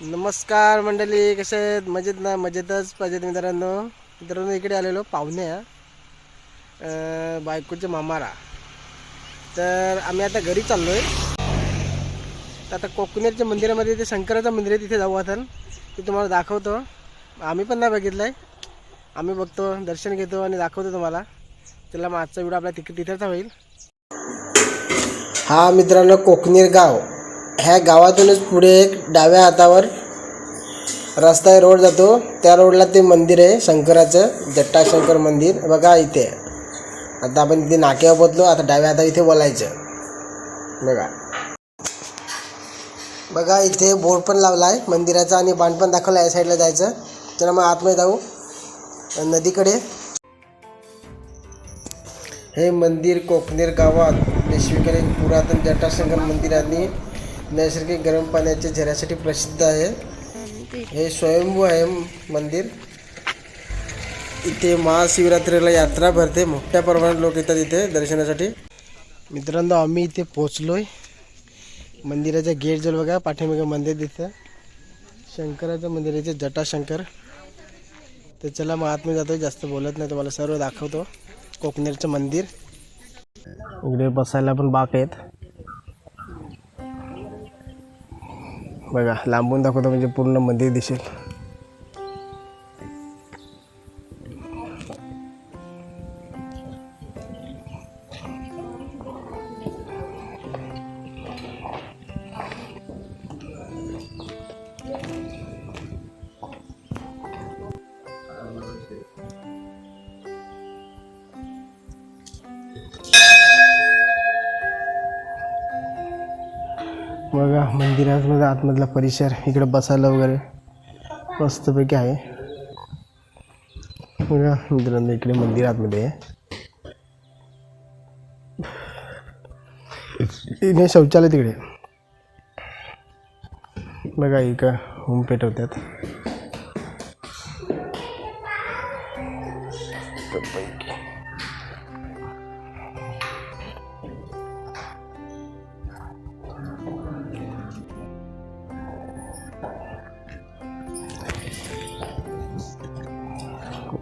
नमस्कार मंडळी कसे आहेत? मजेत ना? मजेतच पाहिजेत मित्रांनो. मित्रांनो इकडे आलेलो पाहुणे आहे. बायकोचे मामारा. तर आम्ही आता घरी चाललो आहे तर आता कोकणेरच्या मंदिरामध्ये ते शंकराचं मंदिर आहे तिथे जाऊ आता ते तुम्हाला दाखवतो. आम्ही पण नाही बघितलं आहे आम्ही बघतो दर्शन घेतो आणि दाखवतो तुम्हाला. त्याला मग आजचा व्हिडिओ आपला तिक तिथेचा होईल. हा मित्रांनो कोकणीर गाव. ह्या गावातूनच पुढे एक डाव्या हातावर रस्ता आहे, रोड जातो. त्या रोडला ते मंदिर आहे शंकराचं जट्टाशंकर मंदिर. बघा इथे. आता आपण इथे नाक्यावर पोचलो आता डाव्या हाता इथे बोलायचं. बघा. बघा इथे बोर्ड पण लावला आहे मंदिराचा आणि बाण पण दाखवला या साईडला जायचं. चला मग आतमध्ये जाऊ. नदीकडे. हे मंदिर कोकनेर गावात पेशवेकडे पुरातन जटाशंकर मंदिर आणि नैसर्गिक गरम पाण्याच्या झऱ्यासाठी प्रसिद्ध आहे. हे स्वयंभू आहे मंदिर. इथे महाशिवरात्रीला यात्रा भरते. मोठ्या प्रमाणात लोक येतात इथे दर्शनासाठी. मित्रांनो आम्ही इथे पोचलोय मंदिराच्या गेट जवळ बघा पाठीमागे मंदिर दिसतं शंकराचं मंदिर इथे जटाशंकर. तर चला मग आतमध्ये जातो जास्त बोलत नाही तुम्हाला सर्व दाखवतो. कोकणेरचं मंदिर. इकडे बसायला पण बाक आहेत. बघा लांबून दाखवतो म्हणजे पूर्ण मंदिर दिसेल. बघा मंदिरामध्ये आतमधला परिसर इकडे बसायला वगैरे मस्तपैकी आहे. बघा मित्रांनो इकडे मंदिर आतमध्ये आहे. शौचालय तिकडे. बघा इकडं होम पेटवतात.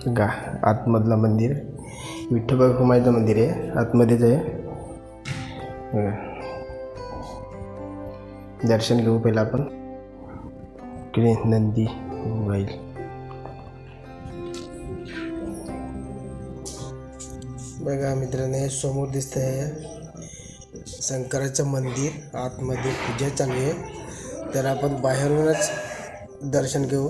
गा आतमधलं मंदिर. विठ्ठल कुमारचं मंदिर आहे. आतमध्येच आहे. दर्शन घेऊ पहिलं आपण. इकडे नंदी बैल बघा मित्रांनो हे समोर दिसतं आहे शंकराचं मंदिर आतमध्ये पूजा चालू आहे. तर आपण बाहेरूनच दर्शन घेऊ.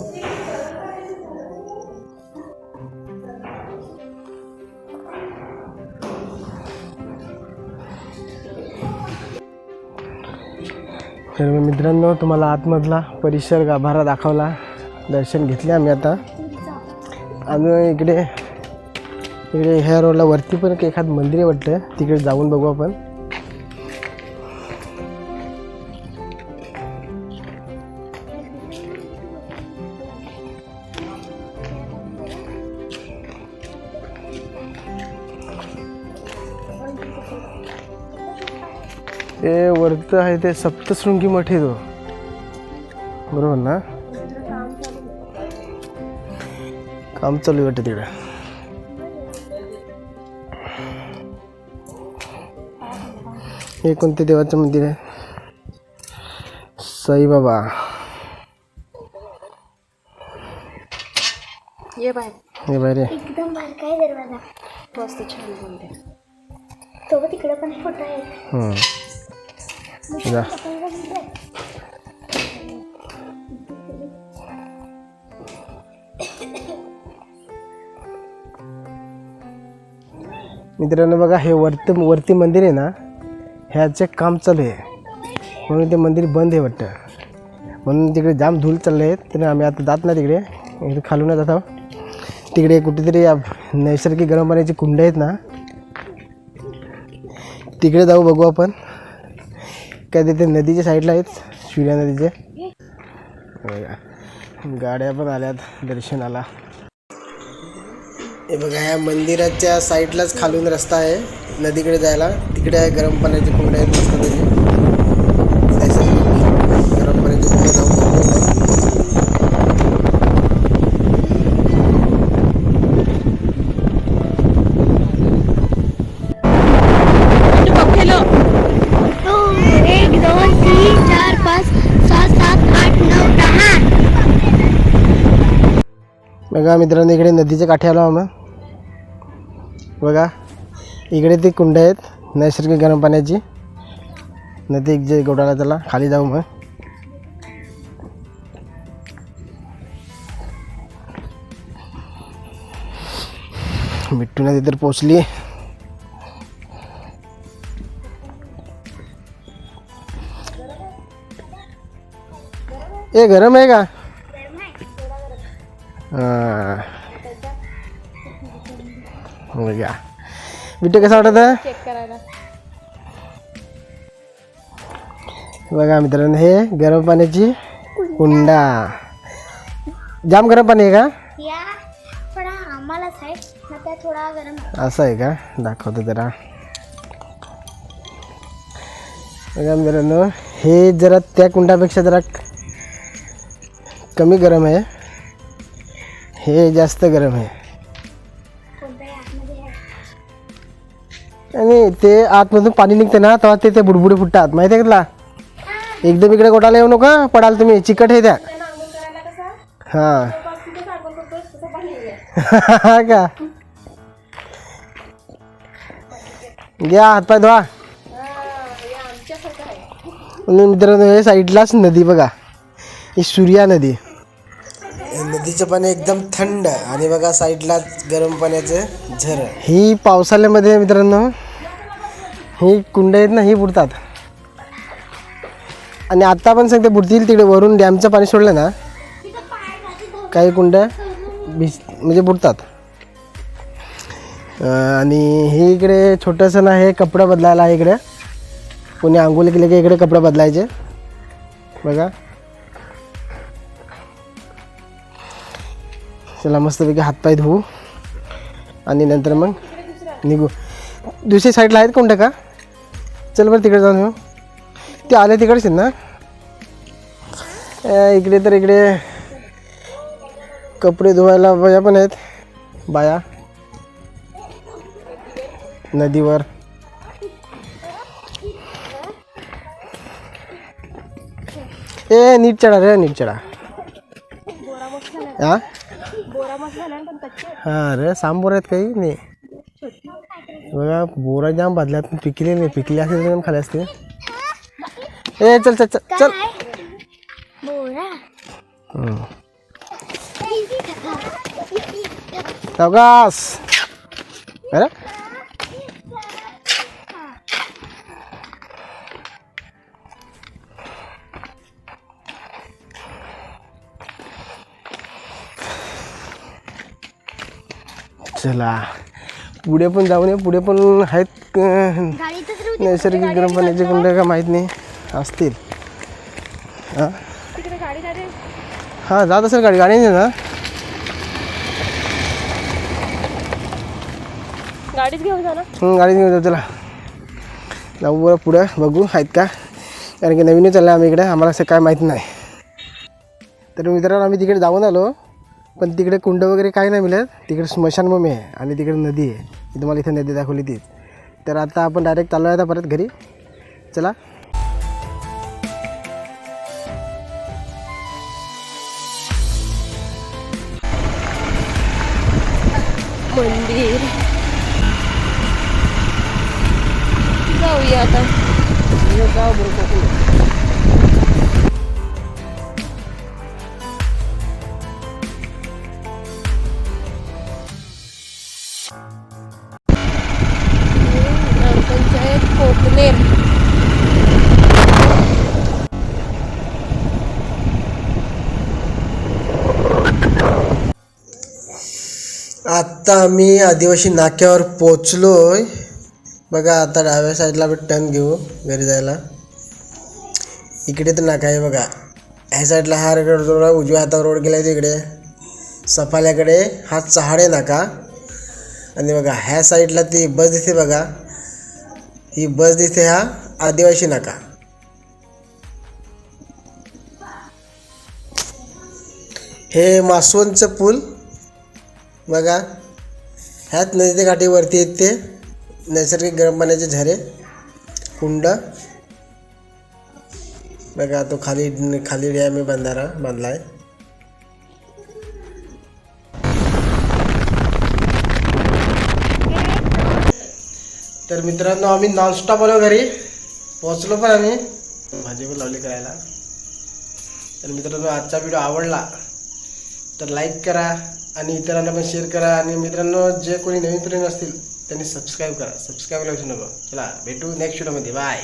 तर मग मित्रांनो तुम्हाला आतमधला परिसर गाभारा दाखवला. दर्शन घेतले आम्ही आता. आम्ही इकडे इकडे ह्या रोडला वरती पण एक एखादं मंदिर वाटतं. तिकडे जाऊन बघू आपण. ते वरतं आहे ते सप्तशृंगी मठ आहे तो. बरोबर ना? काम चालू आहे वाटतं तिकडे. हे कोणते देवाचं मंदिर आहे? साईबाबा. ये हे बाहेर आहे. एकदम बारकाय दरवाजा? मस्त छान तो तिकडे पण फोटो हम्म. जा मित्रांनो बघा हे वरती वरती मंदिर आहे ना ह्याचे काम चालू आहे. म्हणून ते मंदिर बंद आहे वाटतं. म्हणून तिकडे जाम धूल चालले आहेत तर आम्ही आता जात नाही तिकडे. इकडे जात आहोत. तिकडे कुठेतरी नैसर्गिक गरम पाण्याची कुंड आहेत ना तिकडे जाऊ बघू आपण. काय तिथे नदीच्या साईडला आहेत शिवल्या नदीचे गाड्या पण आल्यात दर्शनाला. हे बघा ह्या मंदिराच्या साईडलाच खालून रस्ता आहे. नदीकडे जायला. तिकडे आहे गरम पाण्याचे कुंड आहेत मस्त त्याचे मित्रांनो इकडे नदीच्या काठी आलो आम्ही. बघा इकडे ती कुंड आहेत नैसर्गिक गरम पाण्याची. नदी एक जे गोडाला त्याला खाली जाऊ मग मिट्टू नदी तर पोचली. ए गरम आहे का? हां बघा बिट्टू कसं वाटत बघा मित्रांनो हे गरम पाण्याची कुंडा जाम गरम पाणी आहे का या. असं आहे का दाखवतो जरा बघा मित्रांनो हे जरा त्या कुंडापेक्षा जरा कमी गरम आहे हे जास्त गरम आहे. आणि ते आतमधून पाणी निघते ना तेव्हा ते ते बुडबुडे फुटतात. माहिती आहे का तुला? एकदम इकडे गोटाला येऊ नका पडाल तुम्ही. चिकट आहे त्या. हां. हा का? घ्या हातपाय धुवा. मित्रांनो हे साईडलाच नदी बघा. ही सूर्या नदी. हे नदीचं पाणी एकदम थंड आणि बघा साईडला गरम पाण्याचं झर. ही पावसाळ्यामध्ये मित्रांनो. ही कुंड आहेत ना ही बुडतात. आणि आता पण सांगते बुडतील तिकडे वरून डॅमचं पाणी सोडलं ना. काही कुंड भिज म्हणजे बुडतात. आणि हे इकडे छोटंसं ना हे कपडं बदलायला आहे इकडे. कोणी आंघोळ केले की इकडे कपडं बदलायचे? बघा. चला मस्तपैकी हातपाय धुवू. आणि नंतर मग निघू. दुसरी साईडला आहेत कोणत्या का? चल बरं तिकडे जाऊन येऊ. ते आले तिकडेच आहेत ना? इकडे तर इकडे कपडे धुवायला बाया पण आहेत. बाया. नदीवर. ए नीट चढा रे नीट चढा. हां? हा रे साम बोर आहेत काही? नाही. बघा बोरा जाम बदल्यात पण पिकले नाही पिकले असते तर खाले असते ए चल चल चल चल. बोरा. हम्म. सावकाश. अरे? चला. पुढे पण जाऊन ये पुढे पण आहेत नैसर्गिक गरम पाण्याचे कुंड का माहीत नाही. असतील. हां? हां जात असेल गाडी गाडी नाही ना गाडीच घेऊन जा ना. हं, गाडी घेऊन जाऊ चला. जाऊ बरं पुढं बघू आहेत का? कारण की नवीनच चाललं आम्ही इकडे आम्हाला असं काय माहीत नाही. तर मित्रांनो आम्ही तिकडे जाऊन आलो. पण तिकडे कुंड वगैरे काही नाही मिळत. तिकडे स्मशानभूमी आहे आणि तिकडे नदी आहे. मी तुम्हाला इथे नदी दाखवली तीच. तर आता आपण डायरेक्ट चाललो आहे आता परत घरी. चला. मंदिर. जाऊया आता. कोकनेर आत्ता आम्ही आदिवासी नाक्यावर पोचलोय. बघा आता डाव्या साईडला आपण टर्न घेऊ घरी जायला. इकडे तर नाका आहे बघा. ह्या साईडला हा रोड रोड उजव्या हातावर रोड गेला आहे तिकडे सफाल्याकडे हा चहाडे नाका. आणि बघा ह्या साईडला ती बस दिसते बघा. ही बस दिसते हा आदिवासी नाका. हे मासवणचं पूल बघा ह्यात नदीच्या काठीवरती आहेत ते नैसर्गिक गरम पाण्याचे झरे कुंड. बघा तो खाली खाली डॅम आहे बंधारा बांधला आहे तर मित्रांनो आम्ही नॉनस्टॉप आलो घरी. पोहोचलो पण आम्ही. भाजी पण लावली करायला. तर मित्रांनो आजचा व्हिडिओ आवडला तर लाईक करा आणि इतरांना पण शेअर करा. आणि मित्रांनो जे कोणी नवीन फ्रेंड असतील त्यांनी सबस्क्राईब करा. सबस्क्राईब करायचं नको. चला भेटू नेक्स्ट व्हिडिओमध्ये बाय